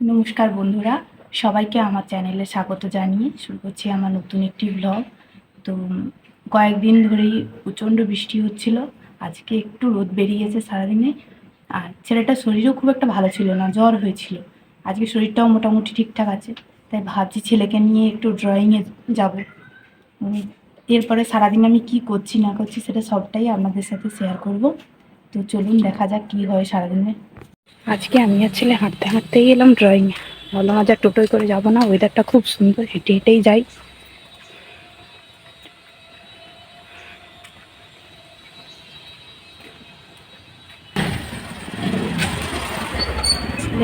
নমস্কার বন্ধুরা, সবাইকে আমার চ্যানেলে স্বাগত জানিয়ে শুরু করছি আমার নতুন একটি ব্লগ তো, কয়েকদিন ধরেই প্রচণ্ড বৃষ্টি হচ্ছিল, আজকে একটু রোদ বেরিয়েছে সারাদিনে। আর ছেলেটার শরীরও খুব একটা ভালো ছিল না, জ্বর হয়েছিল। আজকে শরীরটাও মোটামুটি ঠিকঠাক আছে, তাই ভাবছি ছেলেকে নিয়ে একটু ড্রয়িংয়ে যাব। এরপরে সারাদিন আমি কি করছি না করছি সেটা সবটাই আপনাদের সাথে শেয়ার করব। তো চলুন দেখা যাক কী হয় সারাদিনে। আজকে আমি আর ছেলে হাঁটতে হাঁটতেই এলাম ড্রয়িংয়ে ভাবলাম আজ আর টোটোয় করে যাব না ওয়েদারটা খুব সুন্দর, হেঁটে হেঁটেই যাই।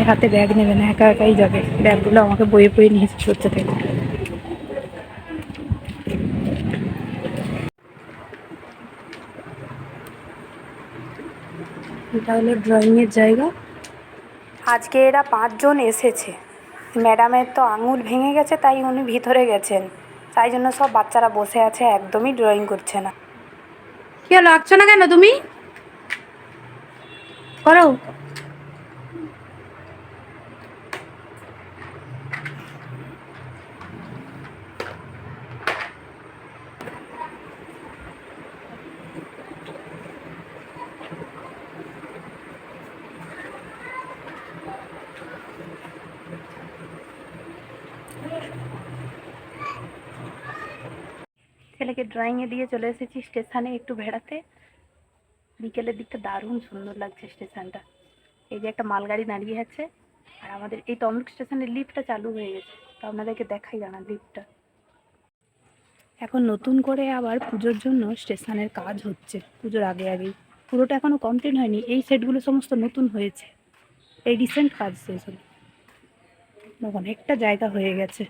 হাতে ব্যাগ নেবে না, একা একাই যাবে। ব্যাগগুলো আমাকে বয়ে বয়ে নিয়ে চলতে থেকে। এটা হলো ড্রয়িংয়ের জায়গা। আজকে এরা পাঁচজন এসেছে। ম্যাডামের তো আঙুল ভেঙে গেছে, তাই উনি ভিতরে গেছেন। তাই জন্য সব বাচ্চারা বসে আছে, একদমই ড্রয়িং করছে না। কি হলো আঁকছো না কেন তুমি? করো। ছেলেকে ড্রয়িংয়ে দিয়ে চলে এসেছি স্টেশনে একটু বেড়াতে। বিকেলের দিকটা দারুণ সুন্দর লাগছে স্টেশনটা। এই যে একটা মালগাড়ি দাঁড়িয়ে আছে, আর আমাদের এই তমলুক স্টেশনের লিফটটা চালু হয়ে গেছে। তো আপনাদেরকে দেখাই জানা লিফটটা এখন নতুন করে আবার পুজোর জন্য স্টেশনের কাজ হচ্ছে, পুজোর আগে আগেই। পুরোটা এখনও কমপ্লিট হয়নি, এই সেটগুলো সমস্ত নতুন হয়েছে। এই রিসেন্ট কাজ শেষ হলো। অনেকটা জায়গা হয়ে গেছে।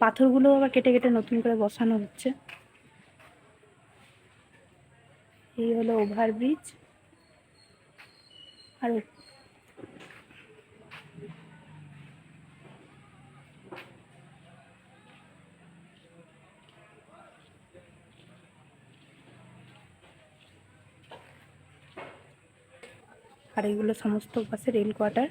পাথরগুলো আবার কেটে কেটে নতুন করে বসানো হচ্ছে। এই হলো ওভারব্রিজ আর আর এগুলো সমস্ত পাশে রেল কোয়ার্টার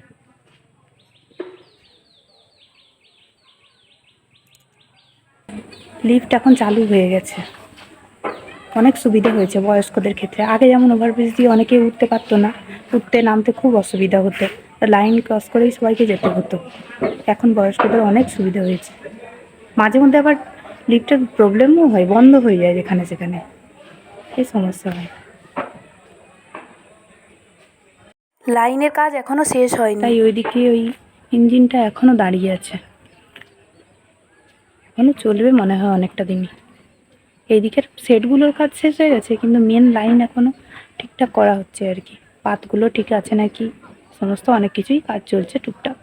লিফট এখন চালু হয়ে গেছে। অনেক সুবিধা হয়েছে বয়স্কদের ক্ষেত্রে। আগে যেমন ওভারব্রিজ দিয়ে অনেকে উঠতে পারতো না উঠতে নামতে খুব অসুবিধা হতো। লাইন ক্রস করেই সবাইকে যেতে হতো। এখন বয়স্কদের অনেক সুবিধা হয়েছে। মাঝে মধ্যে আবার লিফটের প্রবলেমও হয় বন্ধ হয়ে যায় যেখানে সেখানে। এই সমস্যা হয়। লাইনের কাজ এখনও শেষ হয়নি। তাই ওইদিকে ওই ইঞ্জিনটা এখনও দাঁড়িয়ে আছে। এখনও চলবে মনে হয় অনেকটা দিনই এইদিকের সেটগুলোর কাজ শেষ হয়ে গেছে, কিন্তু মেন লাইন এখনও ঠিকঠাক করা হচ্ছে আর কি। পাতগুলো ঠিক আছে নাকি? সমস্ত অনেক কিছুই কাজ চলছে টুকটাক।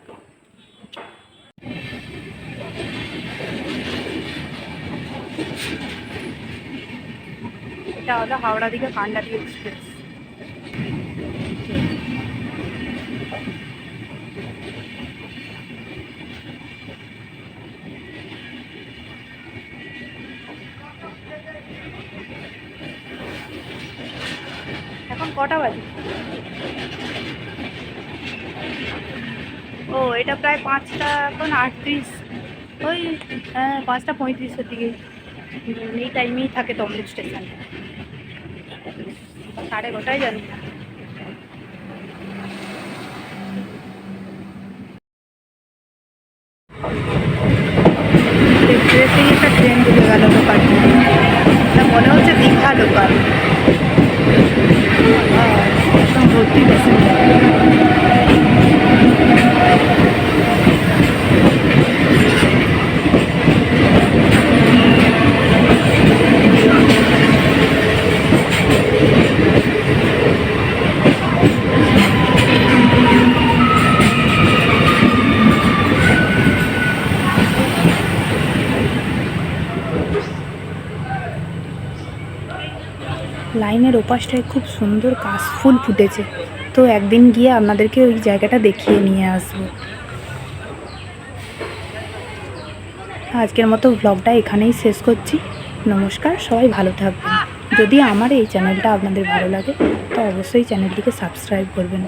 এটা হাওড়া দিকে কান্ডারি এক্সপ্রেস। কটা বাজে? ও, এটা প্রায় পাঁচটা, এখন আটত্রিশ। ওই হ্যাঁ পাঁচটা পঁয়ত্রিশের দিকে। এই টাইমেই থাকে তমলুক স্টেশন। সাড়ে গোটায় জানি না এক্সপ্রেসেই একটা ট্রেন ঢুকে গেল এটা মনে হচ্ছে দীঘা লোকাল একদম ভর্তি প্যাসেঞ্জার লাইনের ওপাশটায় খুব সুন্দর কাশফুল ফুটেছে। তো একদিন গিয়ে আপনাদেরকে ওই জায়গাটা দেখিয়ে নিয়ে আসব। আজকের মতো ব্লগটা এখানেই শেষ করছি। নমস্কার, সবাই ভালো থাকবেন। যদি আমার এই চ্যানেলটা আপনাদের ভালো লাগে, তো অবশ্যই চ্যানেলটিকে সাবস্ক্রাইব করবেন।